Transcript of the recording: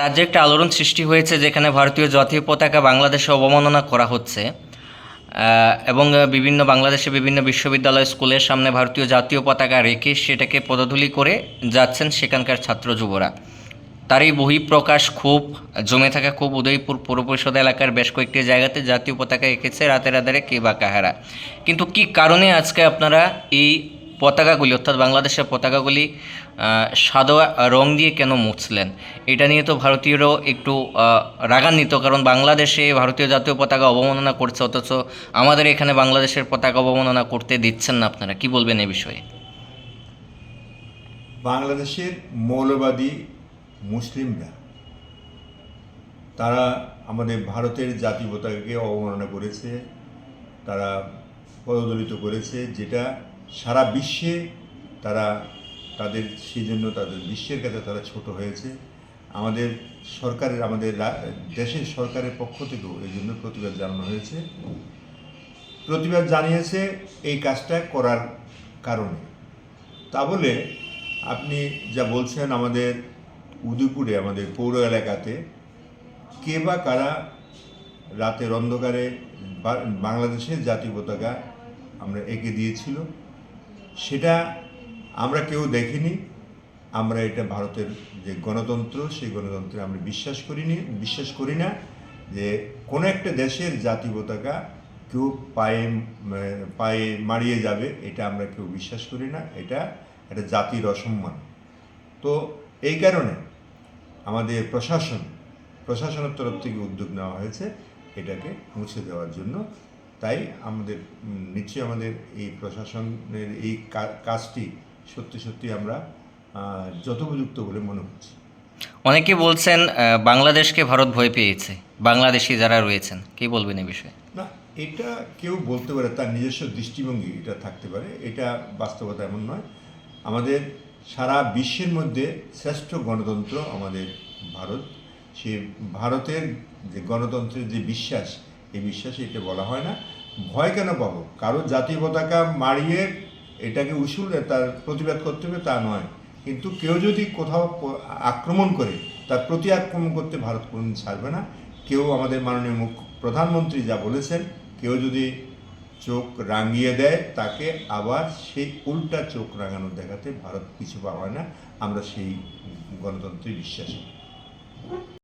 রাজ্যে একটা আলোড়ন সৃষ্টি হয়েছে যেখানে ভারতীয় জাতীয় পতাকা বাংলাদেশে অবমাননা করা হচ্ছে এবং বিভিন্ন বাংলাদেশে বিভিন্ন বিশ্ববিদ্যালয় স্কুলের সামনে ভারতীয় জাতীয় পতাকা রেখে সেটাকে পদধূলি করে যাচ্ছেন সেখানকার ছাত্র যুবরা। তারই বহিঃপ্রকাশ খুব, জমে থাকা খুব উদয়পুর পৌর পরিষদ এলাকার বেশ কয়েকটি জায়গাতে জাতীয় পতাকা এঁকেছে রাতের আধারে কে বা কাহারা। কিন্তু কি কারণে আজকে আপনারা এই পতাকাগুলি, অর্থাৎ বাংলাদেশের পতাকাগুলি সাদা রং দিয়ে কেন মুছলেন? এটা নিয়ে তো ভারতীয়রাও একটু রাগান্বিত, কারণ বাংলাদেশে ভারতীয় জাতীয় পতাকা অবমাননা করছে, অথচ আমাদের এখানে বাংলাদেশের পতাকা অবমাননা করতে দিচ্ছেন না আপনারা। কি বলবেন এ বিষয়ে? বাংলাদেশের মৌলবাদী মুসলিমরা। তারা আমাদের ভারতের জাতীয় পতাকাকে অবমাননা করেছে, তারা পদদলিত করেছে, যেটা সারা বিশ্বে তারা তাদের সেই জন্য তাদের বিশ্বের কাছে তারা ছোট হয়েছে। আমাদের সরকারের, আমাদের দেশের সরকারের পক্ষ থেকেও এই জন্য প্রতিবাদ জানানো হয়েছে। প্রতিবাদ জানিয়েছে এই কাজটা করার কারণে। তা বলে আপনি যা বলছেন আমাদের উদয়পুরে, আমাদের পৌর এলাকাতে। কে বা কারা রাতের অন্ধকারে বাংলাদেশের জাতীয় পতাকা আমরা এঁকে দিয়েছিল, সেটা আমরা কেউ দেখিনি। আমরা এটা ভারতের যে গণতন্ত্র, সেই গণতন্ত্রে আমরা বিশ্বাস করিনি, বিশ্বাস করি না যে কোনো একটা দেশের জাতীয় পতাকা কেউ পায়ে পায়ে মারিয়ে যাবে, এটা আমরা কেউ বিশ্বাস করি না। এটা একটা জাতির অসম্মান। তো এই কারণে আমাদের প্রশাসন প্রশাসনের তরফ থেকে উদ্যোগ নেওয়া হয়েছে এটাকে মুছে দেওয়ার জন্য। তাই আমাদের নিশ্চয়ই আমাদের এই প্রশাসনের এই কাজটি সত্যি সত্যি আমরা যথোপযুক্ত বলে মনে হচ্ছে অনেকে বলছেন বাংলাদেশকে ভারত ভয় পেয়েছে বাংলাদেশি যারা রয়েছেন কি বলবেন এই বিষয়ে? না এটা কেউ বলতে পারে তার নিজস্ব দৃষ্টিভঙ্গি এটা থাকতে পারে এটা বাস্তবতা এমন নয়। আমাদের সারা বিশ্বের মধ্যে শ্রেষ্ঠ গণতন্ত্র আমাদের ভারত। সে ভারতের যে গণতন্ত্রের যে বিশ্বাস, এই বিশ্বাসে এটা বলা হয় না। ভয় কেন পাবো? কারও জাতীয় পতাকা মারিয়ে এটাকে উসুল, তার প্রতিবাদ করতে হবে তা নয়। কিন্তু কেউ যদি কোথাও আক্রমণ করে, তার প্রতি আক্রমণ করতে ভারত কোনোদিন ছাড়বে না। কেউ আমাদের মাননীয় মুখ্য প্রধানমন্ত্রী যা বলেছেন, কেউ যদি চোখ রাঙিয়ে দেয়, তাকে আবার সেই উল্টা চোখ রাঙানো দেখাতে ভারত কিছু পাওয়া না। আমরা সেই গণতন্ত্রে বিশ্বাসী।